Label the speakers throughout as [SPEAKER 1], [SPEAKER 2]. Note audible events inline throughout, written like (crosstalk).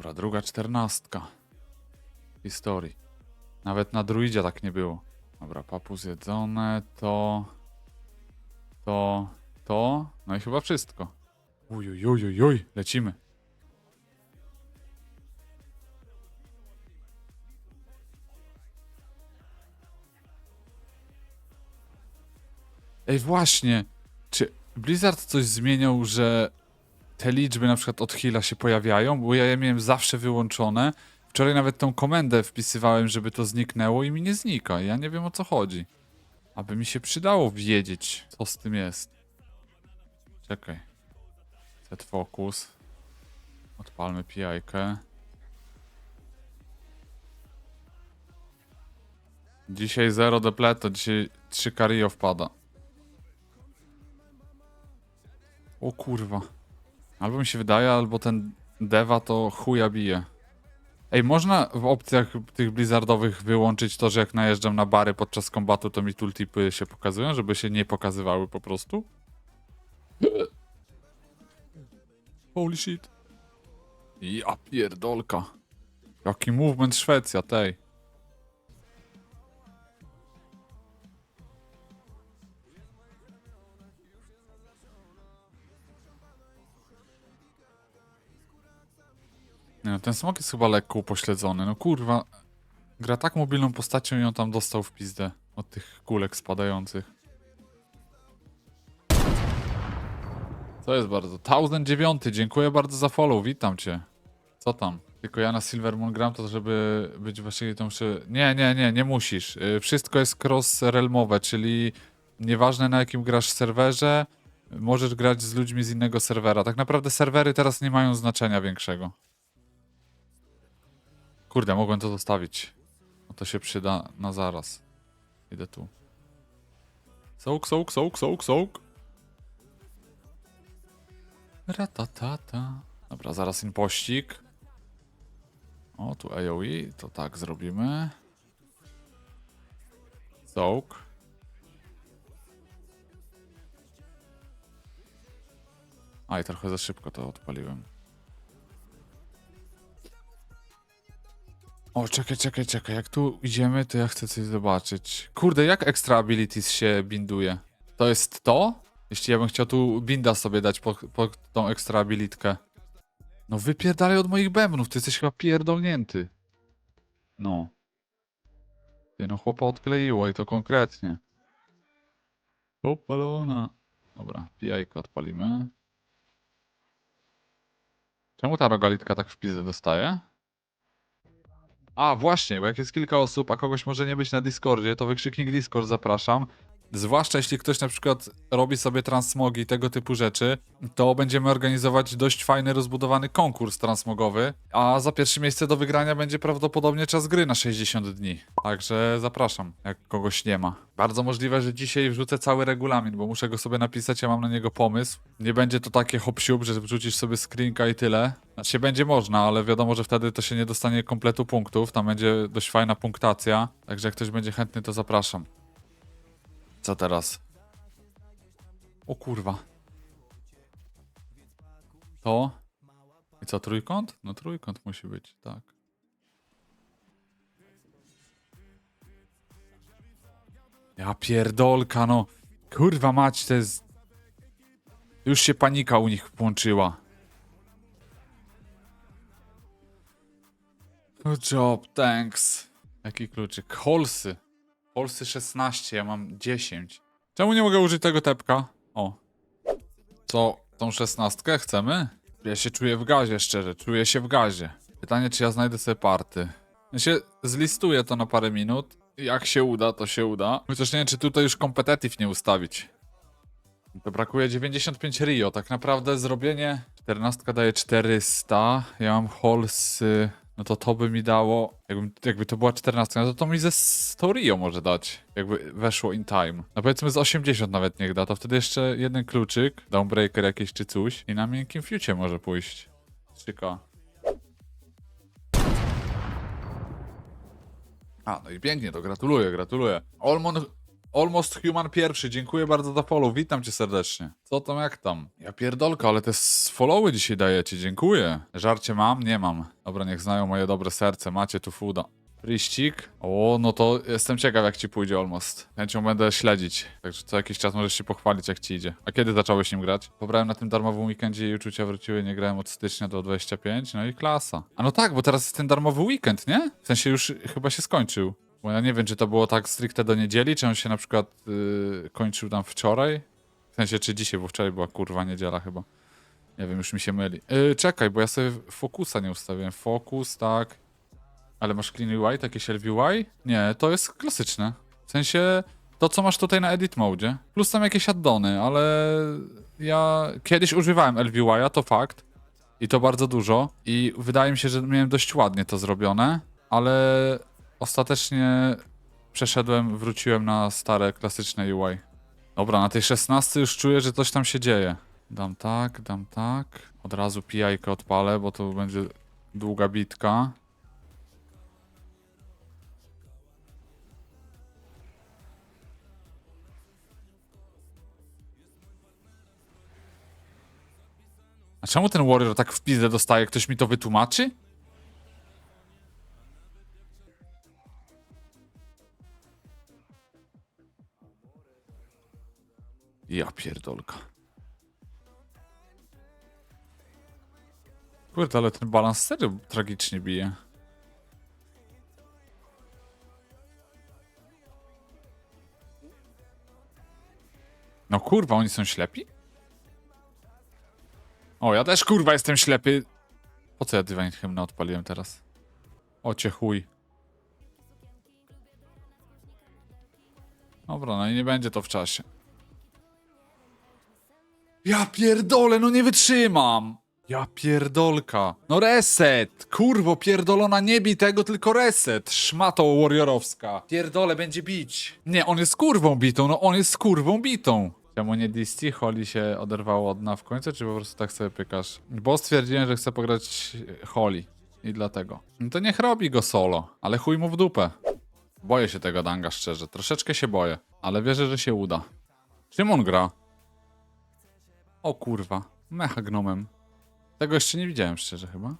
[SPEAKER 1] Dobra, druga czternastka. Historii. Nawet na druidzie tak nie było. Dobra, papu zjedzone, to... To... To... No i chyba wszystko. Ujujujujuj, lecimy. Ej, właśnie. Czy Blizzard coś zmieniał, że te liczby na przykład od Hila się pojawiają? Bo ja je miałem zawsze wyłączone. Wczoraj nawet tą komendę wpisywałem, żeby to zniknęło i mi nie znika. Ja nie wiem o co chodzi. Aby mi się przydało wiedzieć, co z tym jest. Czekaj. Set focus. Odpalmy pijajkę. Dzisiaj zero depleto, dzisiaj 3 Cario wpada. O kurwa. Albo mi się wydaje, albo ten Deva to chuja bije. Ej, można w opcjach tych blizzardowych wyłączyć to, że jak najeżdżam na bary podczas kombatu, to mi tooltipy się pokazują, żeby się nie pokazywały po prostu? (laughs) Holy shit. Ja pierdolka. Jaki movement Szwecja, tej. Nie, ten smok jest chyba lekko upośledzony. No kurwa. Gra tak mobilną postacią i on tam dostał w pizdę od tych kulek spadających. Co jest bardzo? 1009, dziękuję bardzo za follow, witam cię. Co tam? Tylko ja na Silver Moon gram to, żeby być właściwie tą przy... Nie, nie, nie, nie musisz. Y, Wszystko jest cross-realmowe, czyli nieważne na jakim grasz serwerze, możesz grać z ludźmi z innego serwera. Tak naprawdę serwery teraz nie mają znaczenia większego. Kurde, mogłem to zostawić. No to się przyda na zaraz. Idę tu. Sołk, sołk, sołk, sołk, sołk. Ratatata. Dobra, zaraz impościk. O, tu AOE, to tak zrobimy. Sołk. A i trochę za szybko to odpaliłem. O, czekaj, czekaj, czekaj. Jak tu idziemy, to ja chcę coś zobaczyć. Kurde, jak extra abilities się binduje? To jest to? Jeśli ja bym chciał tu binda sobie dać pod, pod tą extra abilitkę. No wypierdalaj od moich bębnów, ty jesteś chyba pierdolnięty. No. Ty no chłopa odkleiło i to konkretnie. Opalona. Dobra, pijajko odpalimy. Czemu ta rogalitka tak w pizdę dostaje? A, właśnie, bo jak jest kilka osób, a kogoś może nie być na Discordzie, to wykrzyknik Discord zapraszam. Zwłaszcza jeśli ktoś na przykład robi sobie transmogi i tego typu rzeczy, to będziemy organizować dość fajny, rozbudowany konkurs transmogowy, a za pierwsze miejsce do wygrania będzie prawdopodobnie czas gry na 60 dni. Także zapraszam, jak kogoś nie ma. Bardzo możliwe, że dzisiaj wrzucę cały regulamin, bo muszę go sobie napisać, ja mam na niego pomysł. Nie będzie to takie hop że wrzucisz sobie screenka i tyle. Znaczy będzie można, ale wiadomo, że wtedy to się nie dostanie kompletu punktów, tam będzie dość fajna punktacja, także jak ktoś będzie chętny, to zapraszam. Co teraz? O kurwa. To? I co, trójkąt? No trójkąt musi być, tak. Ja pierdolka, no. Kurwa mać, to jest... Już się panika u nich włączyła. Good job, thanks. Jaki kluczyk? Holsy. Polsy 16, ja mam 10. Czemu nie mogę użyć tego tepka? O. Co, tą szesnastkę chcemy? Ja się czuję w gazie, szczerze, czuję się w gazie. Pytanie, czy ja znajdę sobie party. Ja się zlistuję to na parę minut. Jak się uda, to się uda. Chociaż nie wiem, czy tutaj już competitive nie ustawić. To brakuje 95 Rio. Tak naprawdę zrobienie... 14 daje 400. Ja mam holsy... No to to by mi dało, jakby, jakby to była 14, no to to mi ze 100 Rio może dać, jakby weszło in time. No powiedzmy z 80 nawet niech da, to wtedy jeszcze jeden kluczyk, downbreaker jakiś czy coś i na miękkim fiucie może pójść. 3K. A, no i pięknie, to gratuluję, gratuluję. Olmon Almost Human pierwszy, dziękuję bardzo za follow, witam cię serdecznie. Co tam, jak tam? Ja pierdolka, ale te followy dzisiaj dajecie, dziękuję. Żarcie mam? Nie mam. Dobra, niech znają moje dobre serce, macie tu fuda. Riścik? O, no to jestem ciekaw jak ci pójdzie Almost. Chęcią będę śledzić, także co jakiś czas możesz się pochwalić jak ci idzie. A kiedy zacząłeś nim grać? Pobrałem na tym darmowym weekendzie i uczucia wróciły, nie grałem od stycznia do 25, no i klasa. A no tak, bo teraz jest ten darmowy weekend, nie? W sensie już chyba się skończył. Bo ja nie wiem, czy to było tak stricte do niedzieli, czy on się na przykład yy, kończył tam wczoraj. W sensie, czy dzisiaj, bo wczoraj była kurwa niedziela chyba. Nie wiem, już mi się myli. Yy, czekaj, bo ja sobie fokusa nie ustawiłem. Fokus, tak. Ale masz clean UI, jakieś LVY? Nie, to jest klasyczne. W sensie, to co masz tutaj na edit mode. Plus tam jakieś addony, ale ja kiedyś używałem LVY, to fakt. I to bardzo dużo. I wydaje mi się, że miałem dość ładnie to zrobione, ale ostatecznie przeszedłem, wróciłem na stare, klasyczne UI. Dobra, na tej 16 już czuję, że coś tam się dzieje. Dam tak, dam tak. Od razu pijajkę odpalę, bo to będzie długa bitka. A czemu ten Warrior tak w pizdę dostaje? Ktoś mi to wytłumaczy? Ja pierdolka. Kurde, ale ten balans serio tragicznie bije. No kurwa, oni są ślepi? O, ja też kurwa jestem ślepy. Po co ja Divine Hymna odpaliłem teraz? O cię chuj. Dobra, no i nie będzie to w czasie. Ja pierdolę, no nie wytrzymam! Ja pierdolka. No reset! Kurwo pierdolona, nie bij tego, tylko reset. Szmato warriorowska. Pierdolę, będzie bić. Nie, on jest kurwą bitą, no on jest kurwą bitą. Czemu nie Disty? Holly się oderwało od dna w końcu, czy po prostu tak sobie pykasz? Bo stwierdziłem, że chcę pograć Holly. I dlatego. No to niech robi go solo, ale chuj mu w dupę. Boję się tego danga, szczerze. Troszeczkę się boję, ale wierzę, że się uda. Czym on gra? O kurwa, mecha gnomem. Tego jeszcze nie widziałem, szczerze chyba.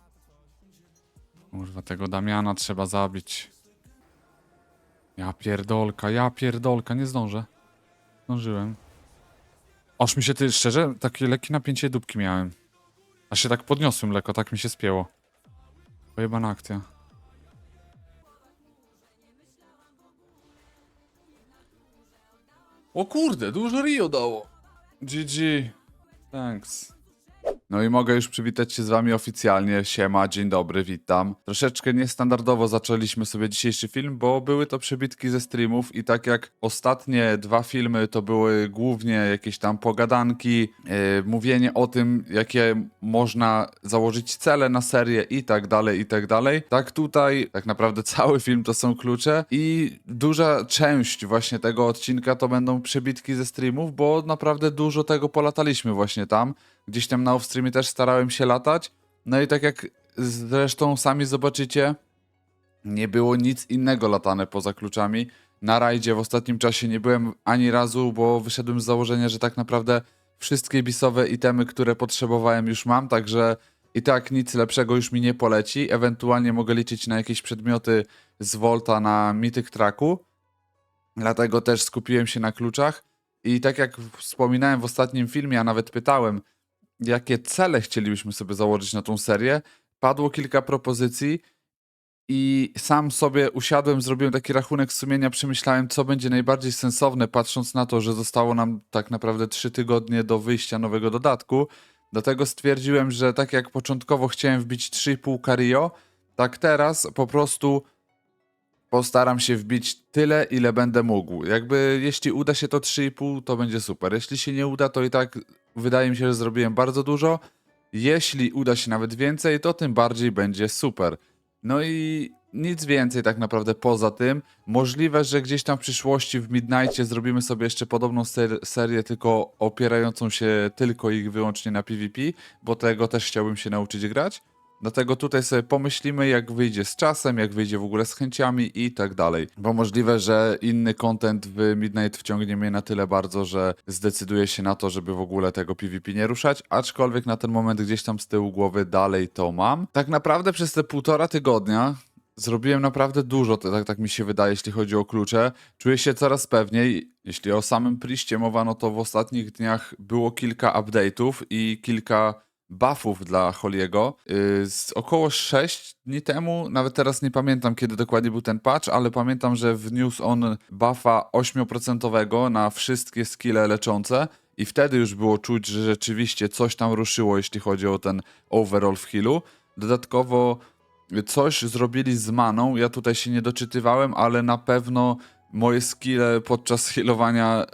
[SPEAKER 1] Kurwa, tego Damiana trzeba zabić. Ja pierdolka, ja pierdolka, nie zdążę. Zdążyłem. Aż mi się, ty, szczerze, takie lekkie napięcie dupki miałem. Aż się tak podniosłem lekko, tak mi się spięło. Pojebana akcja. O kurde, dużo Rio dało. GG. Thanks. No i mogę już przywitać się z wami oficjalnie. Siema, dzień dobry, witam. Troszeczkę niestandardowo zaczęliśmy sobie dzisiejszy film, bo były to przebitki ze streamów i tak jak ostatnie dwa filmy to były głównie jakieś tam pogadanki, yy, mówienie o tym, jakie można założyć cele na serię i tak dalej, i tak dalej. Tak tutaj tak naprawdę (laughs) cały film to są klucze i duża część właśnie tego odcinka to będą przebitki ze streamów, bo naprawdę dużo tego polataliśmy właśnie tam. Gdzieś tam na offstreamie też starałem się latać. No i tak jak zresztą sami zobaczycie, nie było nic innego latane poza kluczami. Na rajdzie w ostatnim czasie nie byłem ani razu, bo wyszedłem z założenia, że tak naprawdę wszystkie bisowe itemy, które potrzebowałem już mam, także i tak nic lepszego już mi nie poleci. Ewentualnie mogę liczyć na jakieś przedmioty z Volta na Mythic Tracku. Dlatego też skupiłem się na kluczach. I tak jak wspominałem w ostatnim filmie, a nawet pytałem, jakie cele chcielibyśmy sobie założyć na tą serię, padło kilka propozycji i sam sobie usiadłem, zrobiłem taki rachunek sumienia, przemyślałem, co będzie najbardziej sensowne, patrząc na to, że zostało nam tak naprawdę 3 tygodnie do wyjścia nowego dodatku. Dlatego stwierdziłem, że tak jak początkowo chciałem wbić 3,5 Cario, tak teraz po prostu postaram się wbić tyle, ile będę mógł. Jakby jeśli uda się to 3,5, to będzie super. Jeśli się nie uda, to i tak wydaje mi się, że zrobiłem bardzo dużo. Jeśli uda się nawet więcej, to tym bardziej będzie super. No i nic więcej tak naprawdę poza tym. Możliwe, że gdzieś tam w przyszłości w Midnightie zrobimy sobie jeszcze podobną ser serię, tylko opierającą się tylko i wyłącznie na PvP, bo tego też chciałbym się nauczyć grać. Dlatego tutaj sobie pomyślimy, jak wyjdzie z czasem, jak wyjdzie w ogóle z chęciami i tak dalej. Bo możliwe, że inny content w Midnight wciągnie mnie na tyle bardzo, że zdecyduję się na to, żeby w ogóle tego PvP nie ruszać, aczkolwiek na ten moment gdzieś tam z tyłu głowy dalej to mam. Tak naprawdę przez te półtora tygodnia Zrobiłem naprawdę dużo, to tak, tak mi się wydaje, jeśli chodzi o klucze. Czuję się coraz pewniej. Jeśli o samym Priście mowa, no to w ostatnich dniach było kilka update'ów i kilka buffów dla Holiego. Yy, z około 6 dni temu, nawet teraz nie pamiętam kiedy dokładnie był ten patch, ale pamiętam, że wniósł on buffa 8% na wszystkie skille leczące i wtedy już było czuć, że rzeczywiście coś tam ruszyło, jeśli chodzi o ten overall w healu. Dodatkowo coś zrobili z maną. Ja tutaj się nie doczytywałem, ale na pewno moje skille podczas healowania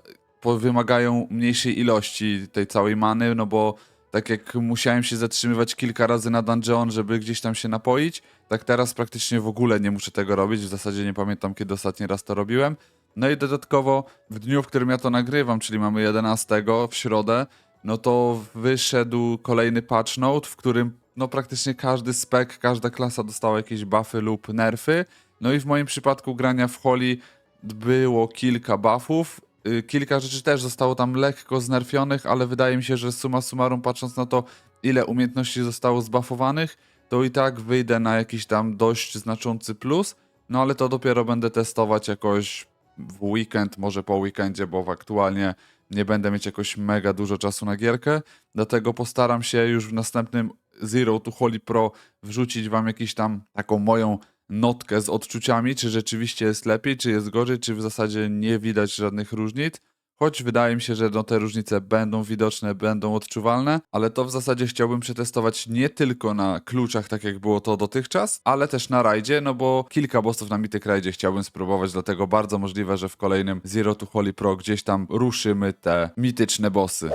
[SPEAKER 1] wymagają mniejszej ilości tej całej many, no bo tak jak musiałem się zatrzymywać kilka razy na dungeon, żeby gdzieś tam się napoić, tak teraz praktycznie w ogóle nie muszę tego robić. W zasadzie nie pamiętam, kiedy ostatni raz to robiłem. No i dodatkowo w dniu, w którym ja to nagrywam, czyli mamy 11 w środę, no to wyszedł kolejny patch note, w którym no praktycznie każdy spec, każda klasa dostała jakieś buffy lub nerfy. No i w moim przypadku grania w Holi było kilka buffów. Y, Kilka rzeczy też zostało tam lekko znerfionych, ale wydaje mi się, że suma summarum, patrząc na to, ile umiejętności zostało zbuffowanych, to i tak wyjdę na jakiś tam dość znaczący plus. No ale to dopiero będę testować jakoś w weekend, może po weekendzie, bo aktualnie nie będę mieć jakoś mega dużo czasu na gierkę. Dlatego postaram się już w następnym Zero to Holy Pro wrzucić wam jakąś tam taką moją notkę z odczuciami, czy rzeczywiście jest lepiej, czy jest gorzej, czy w zasadzie nie widać żadnych różnic. Choć wydaje mi się, że no, te różnice będą widoczne, będą odczuwalne, ale to w zasadzie chciałbym przetestować nie tylko na kluczach, tak jak było to dotychczas, ale też na rajdzie, no bo kilka bossów na Mythic Rajdzie chciałbym spróbować, dlatego bardzo możliwe, że w kolejnym Zero to Holy Pro gdzieś tam ruszymy te mityczne bossy.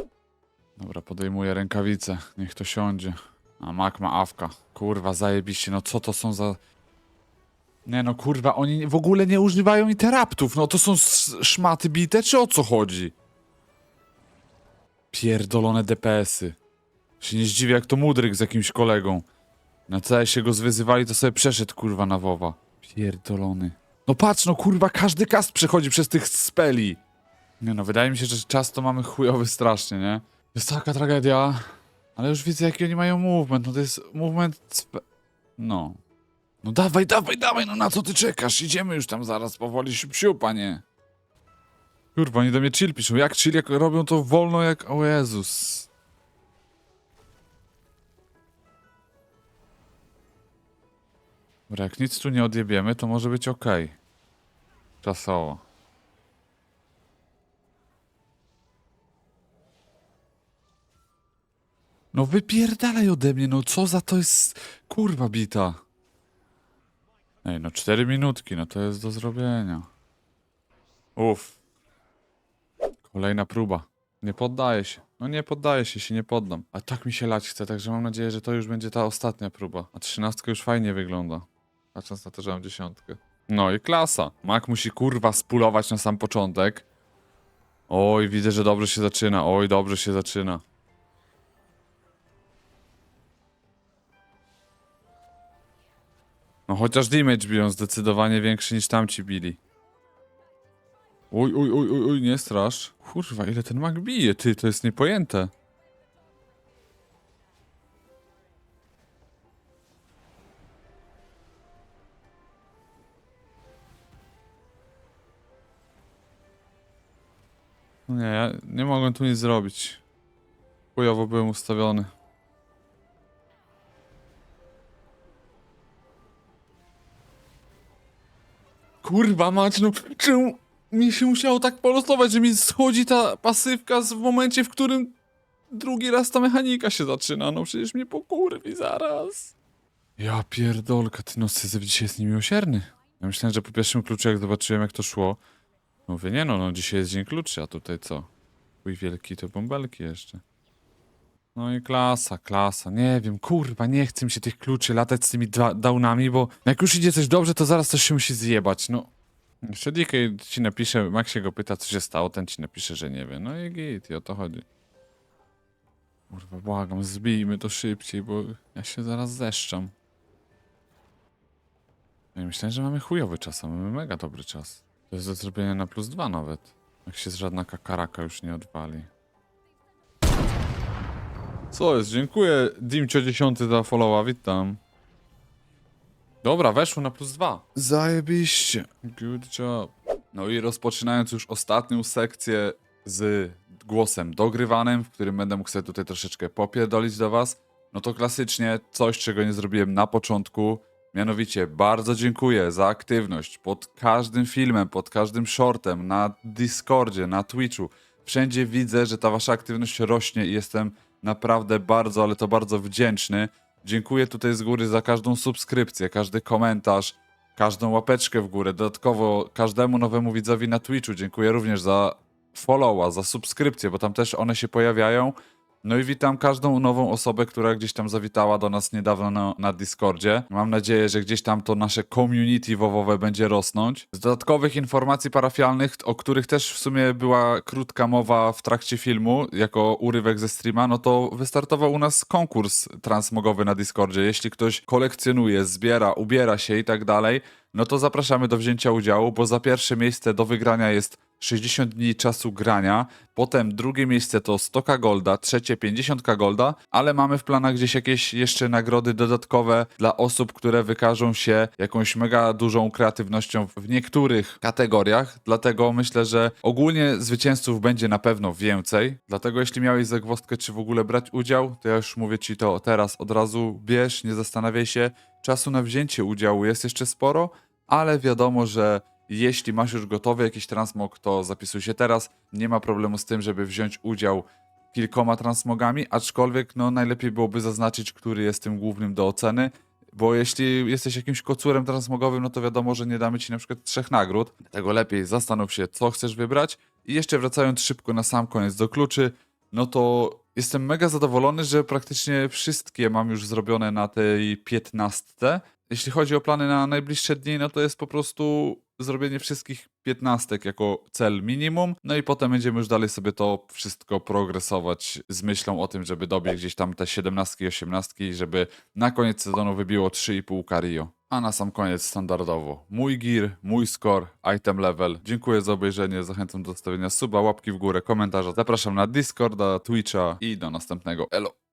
[SPEAKER 1] Dobra, podejmuję rękawice, niech to siądzie. A Mac ma awka. Kurwa, zajebiście, no co to są za... Nie no, kurwa, oni w ogóle nie używają interaptów. No to są szmaty bite, czy o co chodzi? Pierdolone DPS-y. Się nie zdziwię, jak to Mudryk z jakimś kolegą. Na CS się go zwyzywali, to sobie przeszedł, kurwa, na WoWa. Pierdolony. No patrz, no kurwa, każdy cast przechodzi przez tych speli. Nie no, wydaje mi się, że czas to mamy chujowy strasznie, nie? Jest taka tragedia. Ale już widzę, jaki oni mają movement. No to jest movement... No. No dawaj, dawaj, dawaj, no na co ty czekasz? Idziemy już tam zaraz powoli, siup, panie. Kurwa, oni do mnie chill piszą. Jak chill, jak robią to wolno, jak... O Jezus. Dobra, jak nic tu nie odjebiemy, to może być ok. Czasowo. No wypierdalaj ode mnie, no co za to jest kurwa bita. Ej, no cztery minutki, no to jest do zrobienia. Uff. Kolejna próba. Nie poddaję się. No nie poddaję się, się nie poddam. A tak mi się lać chce, także mam nadzieję, że to już będzie ta ostatnia próba. A trzynastka już fajnie wygląda. Patrząc na to, że mam dziesiątkę. No i klasa. Mak musi kurwa spulować na sam początek. Oj, widzę, że dobrze się zaczyna. Oj, dobrze się zaczyna. No chociaż damage biją zdecydowanie większy niż tamci bili. Uj, uj, uj, uj, uj, nie strasz. Kurwa, ile ten mag bije, ty, to jest niepojęte. No nie, ja nie mogłem tu nic zrobić. Chujowo byłem ustawiony. Kurwa mać, no czemu mi się musiało tak polosować, że mi schodzi ta pasywka z- w momencie, w którym drugi raz ta mechanika się zaczyna. No przecież mnie pokurwi zaraz. Ja pierdolka, ty no Syzyf dzisiaj jest niemiłosierny. Ja myślałem, że po pierwszym kluczu jak zobaczyłem jak to szło, mówię, nie no, no dzisiaj jest dzień kluczy, a tutaj co? Chuj wielki to bąbelki jeszcze. No i klasa, klasa. Nie wiem, kurwa, nie chcę mi się tych kluczy latać z tymi da- downami, bo jak już idzie coś dobrze, to zaraz coś się musi zjebać, no. Jeszcze DK ci napisze, Max się go pyta, co się stało, ten ci napisze, że nie wie. No i git, i o to chodzi. Kurwa, błagam, zbijmy to szybciej, bo ja się zaraz zeszczam. Ja myślałem, że mamy chujowy czas, a mamy mega dobry czas. To jest do zrobienia na plus dwa nawet. Jak się żadna kakaraka już nie odwali. Co jest? Dziękuję Dimcio10 za followa, witam. Dobra, weszło na plus dwa. Zajebiście. Good job. No i rozpoczynając już ostatnią sekcję z głosem dogrywanym, w którym będę mógł sobie tutaj troszeczkę popierdolić do was, no to klasycznie coś, czego nie zrobiłem na początku, mianowicie bardzo dziękuję za aktywność pod każdym filmem, pod każdym shortem, na Discordzie, na Twitchu. Wszędzie widzę, że ta wasza aktywność rośnie i jestem naprawdę bardzo, ale to bardzo wdzięczny. Dziękuję tutaj z góry za każdą subskrypcję, każdy komentarz, każdą łapeczkę w górę. Dodatkowo każdemu nowemu widzowi na Twitchu dziękuję również za followa, za subskrypcję, bo tam też one się pojawiają. No i witam każdą nową osobę, która gdzieś tam zawitała do nas niedawno na, na Discordzie. Mam nadzieję, że gdzieś tam to nasze community wowowe będzie rosnąć. Z dodatkowych informacji parafialnych, o których też w sumie była krótka mowa w trakcie filmu, jako urywek ze streama, no to wystartował u nas konkurs transmogowy na Discordzie. Jeśli ktoś kolekcjonuje, zbiera, ubiera się i tak dalej, no to zapraszamy do wzięcia udziału, bo za pierwsze miejsce do wygrania jest 60 dni czasu grania, potem drugie miejsce to 100k golda, trzecie 50k golda, ale mamy w planach gdzieś jakieś jeszcze nagrody dodatkowe dla osób, które wykażą się jakąś mega dużą kreatywnością w niektórych kategoriach, dlatego myślę, że ogólnie zwycięzców będzie na pewno więcej, dlatego jeśli miałeś zagwozdkę, czy w ogóle brać udział, to ja już mówię ci to teraz od razu, bierz, nie zastanawiaj się, czasu na wzięcie udziału jest jeszcze sporo, ale wiadomo, że jeśli masz już gotowy jakiś transmog, to zapisuj się teraz. Nie ma problemu z tym, żeby wziąć udział kilkoma transmogami, aczkolwiek no, najlepiej byłoby zaznaczyć, który jest tym głównym do oceny, bo jeśli jesteś jakimś kocurem transmogowym, no to wiadomo, że nie damy ci na przykład trzech nagród. Dlatego lepiej zastanów się, co chcesz wybrać. I jeszcze wracając szybko na sam koniec do kluczy, no to jestem mega zadowolony, że praktycznie wszystkie mam już zrobione na tej 15. Jeśli chodzi o plany na najbliższe dni, no to jest po prostu zrobienie wszystkich 15 jako cel minimum, no i potem będziemy już dalej sobie to wszystko progresować z myślą o tym, żeby dobiec gdzieś tam te 17 i 18, i żeby na koniec sezonu wybiło 3,5 Cario. A na sam koniec standardowo mój gear, mój score, item level. Dziękuję za obejrzenie, zachęcam do zostawienia suba, łapki w górę, komentarza. Zapraszam na Discorda, Twitcha i do następnego. Elo!